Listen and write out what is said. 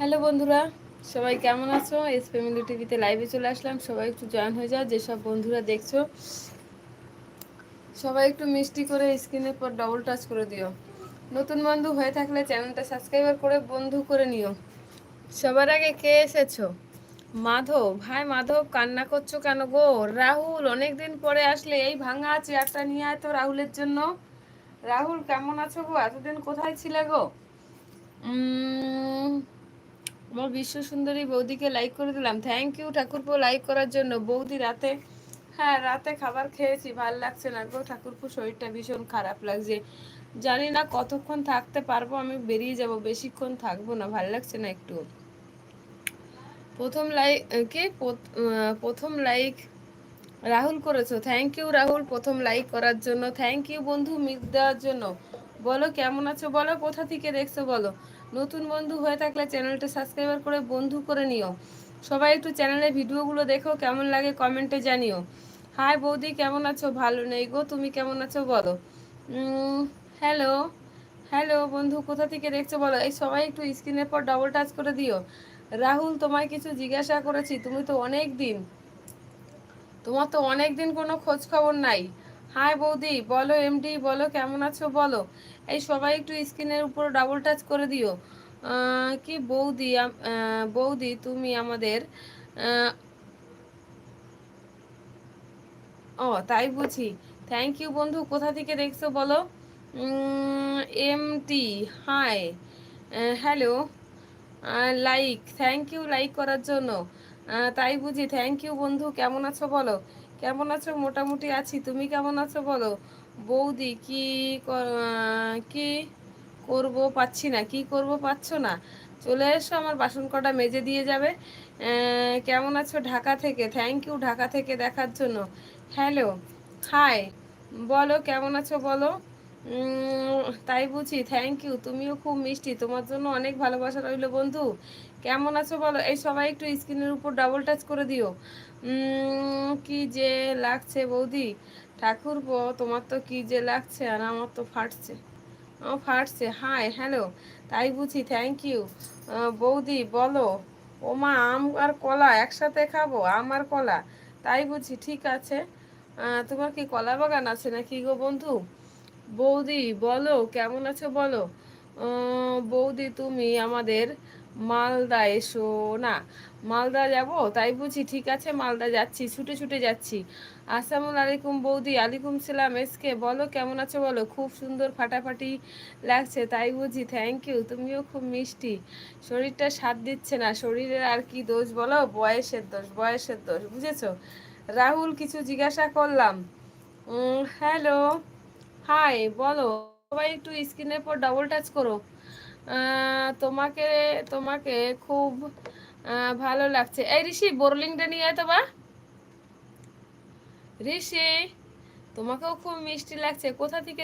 Hello বন্ধুরা, সবাই কেমন আছো? এস ফ্যামিলি টিভিতে লাইভে চলে আসলাম। সবাই একটু জয়েন হয়ে যাও, যেসব বন্ধুরা দেখছ। সবাই একটু মিষ্টি করে স্ক্রিনের পর ডবল টাচ করে দিও। নতুন বন্ধু হয়ে থাকলে চ্যানেলটা সাবস্ক্রাইবার করে বন্ধু করে নিও। সবার আগে কে এসেছ? মাধব। ভাই মাধব, কান্না করছ কেন গো? রাহুল, অনেকদিন পরে আসলে এই ভাঙা চেয়ারটা নিয়ে আয় তো রাহুলের জন্য। রাহুল, কেমন আছো গো? এতদিন কোথায় ছিলে গো? আমার বিশ্ব সুন্দরী বৌদিকে লাইক করে দিলাম। থ্যাংক ইউ ঠাকুরপো লাইক করার জন্য। বৌদি রাতে হ্যাঁ রাতে খাবার খেয়েছি, ভালো লাগছে না গো। ঠাকুরপো, শরীরটা ভীষণ খারাপ লাগছে। জানি না কতক্ষণ থাকতে পারব, আমি বেরিয়ে যাব, বেশিক্ষণ থাকব না, ভালো লাগছে না একটু প্রথম লাইক কে? প্রথম লাইক রাহুল করেছ। থ্যাংক ইউ রাহুল, প্রথম লাইক করার জন্য। থ্যাংক ইউ বন্ধু মিস দেওয়ার জন্য। বলো, কেমন আছো? বলো, কোথা থেকে দেখছ? বলো। নতুন বন্ধু হয়ে থাকলে চ্যানেলটা সাবস্ক্রাইবার করে বন্ধু করে নিও। সবাই একটু চ্যানেলের ভিডিওগুলো দেখো, কেমন লাগে কমেন্টে জানিও। হাই বৌদি, কেমন আছো? ভালো নেই গো, তুমি কেমন আছো বলো। হ্যালো হ্যালো বন্ধু, কোথা থেকে দেখছ বলো? এই সবাই একটু স্ক্রিনের পর ডবল টাচ করে দিও। রাহুল, তোমায় কিছু জিজ্ঞাসা করেছি, তুমি তো অনেক দিন, তোমার তো অনেক দিন কোনো খোঁজ খবর নাই। হাই বৌদি, বলো এমডি বলো কেমন আছো বলো। এই সবাই একটু স্ক্রিনের উপর ডাবল টাচ করে দিও। কি বৌদি বৌদি তুমি আমাদের ও, তাই বুঝি। থ্যাংক ইউ বন্ধু, কোথা থেকে দেখছ বলো? M T hi hello like thank you like করার জন্য। তাই বুঝি। থ্যাংক ইউ বন্ধু, কেমন আছো বলো? কেমন আছো? মোটামুটি আছি। তুমি কেমন আছো বলো? বৌদি, কি কি করব পাচ্ছি না, কি করব পাচ্ছ না? চলে এসো, আমার বাসন কটা মেজে দিয়ে যাবে। কেমন আছো ঢাকা থেকে? থ্যাংক ইউ ঢাকা থেকে দেখার জন্য। হ্যালো হাই বলো, কেমন আছো বলো? তাই বুঝি। থ্যাংক ইউ তুমিও খুব মিষ্টি। তোমার জন্য অনেক ভালোবাসা রইল বন্ধু। কেমন আছো বলো? এই সবাই একটু স্ক্রিনের উপর ডাবল টাচ করে দিও। কি যে লাগছে বৌদি। ঠাকুর তোমার তো কি যে লাগছে আর আমার তো ফাটছে। ও ফাটছে। হাই হ্যালো তাই বুঝি। থ্যাংক ইউ বৌদি, বলো। ও মা আম আর কলা একসাথে খাব? আম আর কলা। তাই বুঝি। ঠিক আছে। তোমার কি কলা বাগান আছে নাকি গো বন্ধু? বৌদি, বলো, কেমন আছো বলো? বৌদি তুমি আমাদের মালদা এসো, না? মালদা যাব? তাই বুঝি ঠিক আছে, মালদা যাচ্ছি, ছুটে ছুটে যাচ্ছি। আসসালামু আলাইকুম বৌদি, আলাইকুম সালাম এসকে। বলো, কেমন আছো বলো? খুব সুন্দর ফাটাফাটি লাগছে, তাই বুঝি। থ্যাংক ইউ তুমিও খুব মিষ্টি। শরীরটা সাথ দিচ্ছে না, শরীরের আর কি দোষ বলো? বয়সের দোষ বয়সের দোষ, বুঝেছ? রাহুল, কিছু জিজ্ঞাসা করলাম। হ্যালো হাই বলো। সবাই একটু স্ক্রিনের পর ডাবল টাচ করো। তোমাকে তোমাকে খুব ভালো লাগছে। এই ঋষি বোরলিংটা নিয়ে আয় তো বা। ঋষি, তোমাকেও খুব মিষ্টি লাগছে। কোথা থেকে